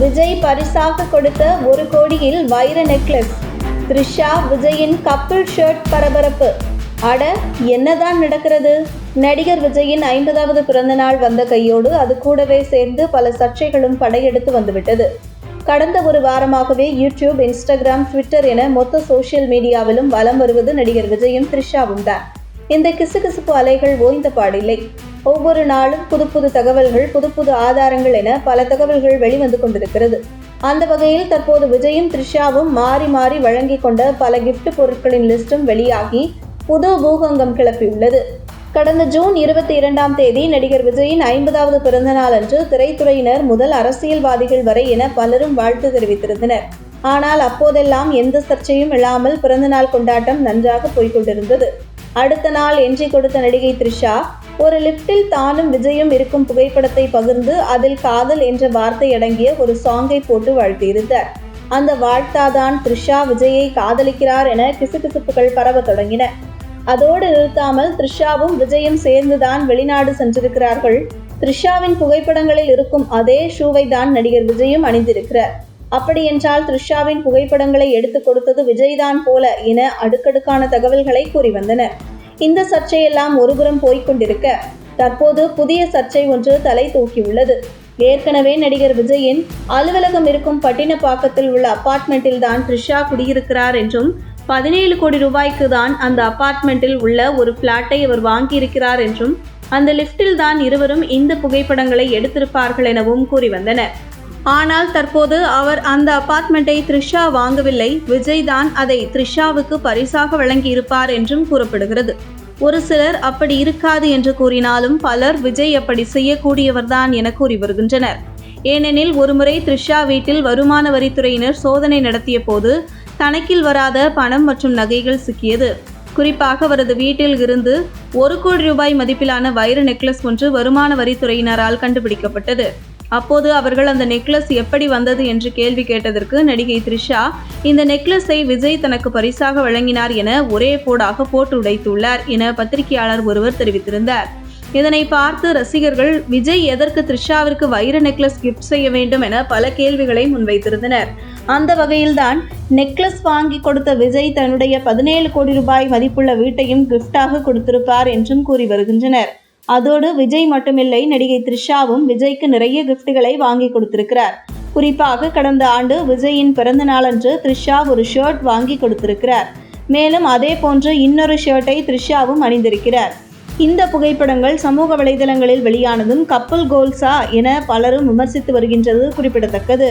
விஜய் பரிசாக கொடுத்த ஒரு கோடியில் வைர நெக்லஸ். த்ரிஷா விஜயின் கப்பிள் ஷர்ட் பரபரப்பு. அட என்னதான் நடக்கிறது? நடிகர் விஜயின் ஐம்பதாவது பிறந்தநாள் வந்த கையோடு அது கூடவே சேர்ந்து பல சர்ச்சைகளும் படையெடுத்து வந்துவிட்டது. கடந்த ஒரு வாரமாகவே யூடியூப் இன்ஸ்டாகிராம் ட்விட்டர் என மொத்த சோஷியல் மீடியாவிலும் வலம் வருவது நடிகர் விஜயும் த்ரிஷாவும் தான். இந்த கிசுகிசுப்பு அலைகள் ஓய்ந்த பாடில்லை. ஒவ்வொரு நாளும் புது புது தகவல்கள் புது புது ஆதாரங்கள் என பல தகவல்கள் வெளிவந்து கொண்டிருக்கிறது. அந்த வகையில் தற்போது விஜயும் த்ரிஷாவும் மாறி மாறி வழங்கி கொண்ட பல கிஃப்ட் பொருட்களின் லிஸ்டும் வெளியாகி புது பூகங்கம் கிளப்பியுள்ளது. கடந்த ஜூன் இருபத்தி இரண்டாம் தேதி நடிகர் விஜயின் ஐம்பதாவது பிறந்த நாள் அன்று திரைத்துறையினர் முதல் அரசியல்வாதிகள் வரை என பலரும் வாழ்த்து தெரிவித்திருந்தனர். ஆனால் அப்போதெல்லாம் எந்த சர்ச்சையும் இல்லாமல் பிறந்தநாள் கொண்டாட்டம் நன்றாக போய்கொண்டிருந்தது அடுத்த நாள் என்ட்ரி கொடுத்த நடிகை த்ரிஷா ஒரு லிப்டில் தானும் விஜயும் இருக்கும் புகைப்படத்தை பகிர்ந்து அதில் காதல் என்ற வார்த்தை அடங்கிய ஒரு சாங்கை போட்டு வாழ்த்தியிருந்தார். அந்த வாழ்த்தாதான் த்ரிஷா விஜயை காதலிக்கிறார் என கிசுகிசுப்புகள் பரவ தொடங்கின. அதோடு நிறுத்தாமல் த்ரிஷாவும் விஜயும் சேர்ந்துதான் வெளிநாடு சென்றிருக்கிறார்கள். த்ரிஷாவின் புகைப்படங்களில் இருக்கும் அதே ஷூவை தான் நடிகர் விஜயும் அணிந்திருக்கிறார். அப்படியென்றால் த்ரிஷாவின் புகைப்படங்களை எடுத்து கொடுத்தது விஜய்தான் போல என அடுக்கடுக்கான தகவல்களை கூறி வந்தனர் இந்த சர்ச்சையெல்லாம் ஒருபுறம் போய்க்கொண்டிருக்க தற்போது புதிய சர்ச்சை ஒன்று தலை தூக்கியுள்ளது ஏற்கனவே நடிகர் விஜயின் அலுவலகம் இருக்கும் பட்டினப்பாக்கத்தில் உள்ள அபார்ட்மெண்ட்டில் தான் த்ரிஷா குடியிருக்கிறார் என்றும் பதினேழு கோடி ரூபாய்க்கு தான் அந்த அபார்ட்மெண்ட்டில் உள்ள ஒரு பிளாட்டை அவர் வாங்கியிருக்கிறார் என்றும் அந்த லிஃப்டில் தான் இருவரும் இந்த புகைப்படங்களை எடுத்திருப்பார்கள் எனவும் கூறி வந்தனர் ஆனால் தற்போது அவர் அந்த அபார்ட்மெண்ட்டை த்ரிஷா வாங்கவில்லை. விஜய் தான் அதை த்ரிஷாவுக்கு பரிசாக வழங்கியிருப்பார் என்றும் கூறப்படுகிறது. ஒரு சிலர் அப்படி இருக்காது என்று கூறினாலும் பலர் விஜய் அப்படி செய்யக்கூடியவர்தான் என கூறி வருகின்றனர். ஏனெனில் ஒருமுறை த்ரிஷா வீட்டில் வருமான வரித்துறையினர் சோதனை நடத்திய போது கணக்கில் வராத பணம் மற்றும் நகைகள் சிக்கியது. குறிப்பாக அவரது வீட்டில் இருந்து ஒரு கோடி ரூபாய் மதிப்பிலான வைர நெக்லஸ் ஒன்று வருமான வரித்துறையினரால் கண்டுபிடிக்கப்பட்டது. அப்போது அவர்கள் அந்த நெக்லஸ் எப்படி வந்தது என்று கேள்வி கேட்டதற்கு நடிகை த்ரிஷா இந்த நெக்லஸை விஜய் தனக்கு பரிசாக வழங்கினார் என ஒரே போடாக போட்டு உடைத்துள்ளார் என பத்திரிகையாளர் ஒருவர் தெரிவித்திருந்தார். இதனை பார்த்து ரசிகர்கள் விஜய் எதற்கு த்ரிஷாவிற்கு வைர நெக்லஸ் கிஃப்ட் செய்ய வேண்டும் என பல கேள்விகளை முன்வைத்திருந்தனர். அந்த வகையில்தான் நெக்லஸ் வாங்கி கொடுத்த விஜய் தன்னுடைய பதினேழு கோடி ரூபாய் மதிப்புள்ள வீட்டையும் கிஃப்டாக கொடுத்திருப்பார் என்றும் கூறி வருகின்றனர். அதோடு விஜய் மட்டுமில்லை நடிகை த்ரிஷாவும் விஜய்க்கு நிறைய கிஃப்ட்டுகளை வாங்கி கொடுத்திருக்கிறார். குறிப்பாக கடந்த ஆண்டு விஜயின் பிறந்த நாளன்று த்ரிஷா ஒரு ஷர்ட் வாங்கி கொடுத்திருக்கிறார். மேலும் அதே போன்று இன்னொரு ஷர்ட்டை த்ரிஷாவும் அணிந்திருக்கிறார். இந்த புகைப்படங்கள் சமூக வலைதளங்களில் வெளியானதும் கப்பல் கோல்ஸா என பலரும் விமர்சித்து வருகின்றது குறிப்பிடத்தக்கது.